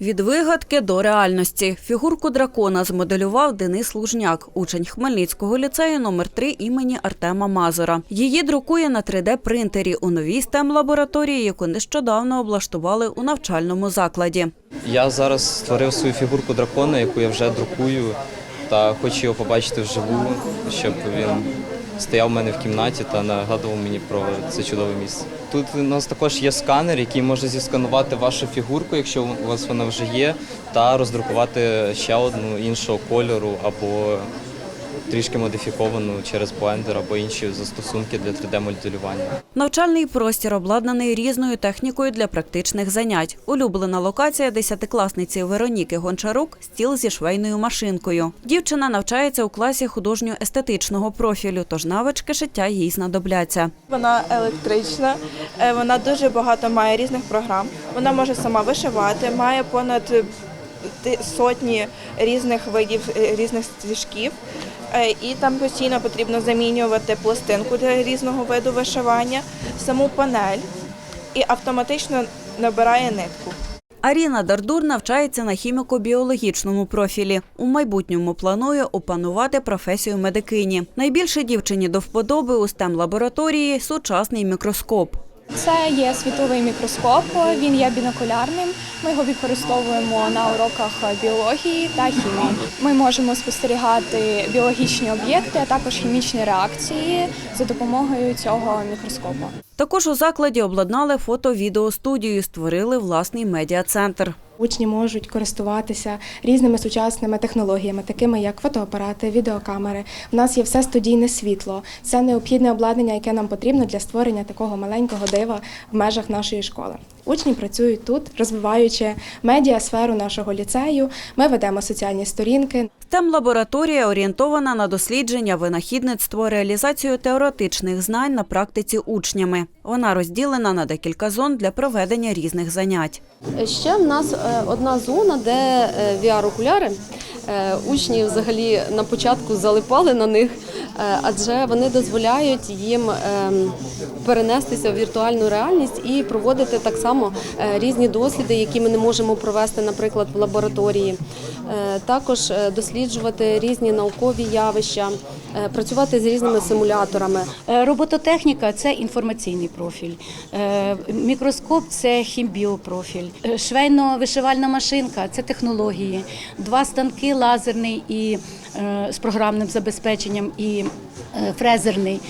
Від вигадки до реальності фігурку дракона змоделював Денис Лужняк, учень Хмельницького ліцею номер 3 імені Артема Мазура. Її друкує на 3D-принтері у новій stem лабораторії, яку нещодавно облаштували у навчальному закладі. Я зараз створив свою фігурку дракона, яку я вже друкую, та хочу його побачити вживу, щоб він стояв у мене в кімнаті та нагадував мені про це чудове місце. Тут у нас також є сканер, який може зісканувати вашу фігурку, якщо у вас вона вже є, та роздрукувати ще одну іншого кольору або трішки модифіковану через блендер або інші застосунки для 3D-моделювання. Навчальний простір обладнаний різною технікою для практичних занять. Улюблена локація десятикласниці Вероніки Гончарук стіл зі швейною машинкою. Дівчина навчається у класі художньо-естетичного профілю, тож навички шиття їй знадобляться. Вона електрична, е, вона дуже багато має різних програм. Вона може сама вишивати, має понад сотні різних видів е, різних стіжків. Е, І там постійно потрібно замінювати пластинку для різного виду вишивання, саму панель і автоматично набирає нитку. Аріна Дардур навчається на хіміко-біологічному профілі. У майбутньому планує опанувати професію медикині. Найбільше дівчині до вподоби у stem лабораторії сучасний мікроскоп. Це є світовий мікроскоп, він є бінокулярним. Ми його використовуємо на уроках біології та хімії. Ми можемо спостерігати біологічні об'єкти, а також хімічні реакції за допомогою цього мікроскопу. Також у закладі обладнали фото-відеостудію, створили власний медіа-центр. Учні можуть користуватися різними сучасними технологіями, такими як фотоапарати, відеокамери. У нас є все студійне світло. Це необхідне обладнання, яке нам потрібно для створення такого маленького дива в межах нашої школи. Учні працюють тут, розвиваючи медіасферу нашого ліцею. Ми ведемо соціальні сторінки. Stem лабораторія орієнтована на дослідження, винахідництво, реалізацію теоретичних знань на практиці учнями. Вона розділена на декілька зон для проведення різних занять. Ще в нас е, одна зона, де е, VR-окуляри. Е, Учні взагалі на початку залипали на них, адже вони дозволяють їм ем, перенестися в віртуальну реальність і проводити так само е, різні досліди, які ми не можемо провести, наприклад, в лабораторії. Е, Також е, досліджувати різні наукові явища, е, працювати з різними симуляторами. Е, Робототехніка це інформаційний профіль, Е, мікроскоп це хімбіопрофіль, Е, швейно-вишивальна машинка це технології, два станки лазерний і е, з програмним забезпеченням і е, фрезерний,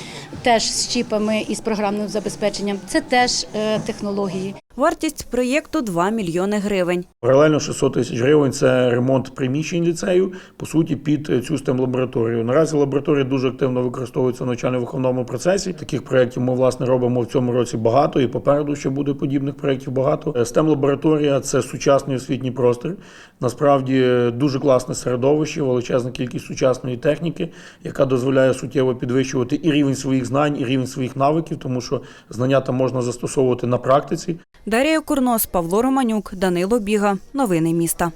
теж з чіпами і з програмним забезпеченням. Це теж е, технології. Вартість проєкту 2 мільйони гривень. Паралельно 600 тисяч гривень це ремонт приміщень ліцею, по суті, під цю stem лабораторію. Наразі лабораторія дуже активно використовується в навчально-виховному процесі. Таких проєктів ми власне робимо в цьому році багато, і попереду ще буде подібних проєктів багато. stem лабораторія це сучасний освітній простір. Насправді дуже класне середовище, величезна кількість сучасної техніки, яка дозволяє суттєво підвищувати і рівень своїх знань, і рівень своїх навиків, тому що знання там можна застосовувати на практиці. Дарія Курнос, Павло Романюк, Данило Біга. Новини міста.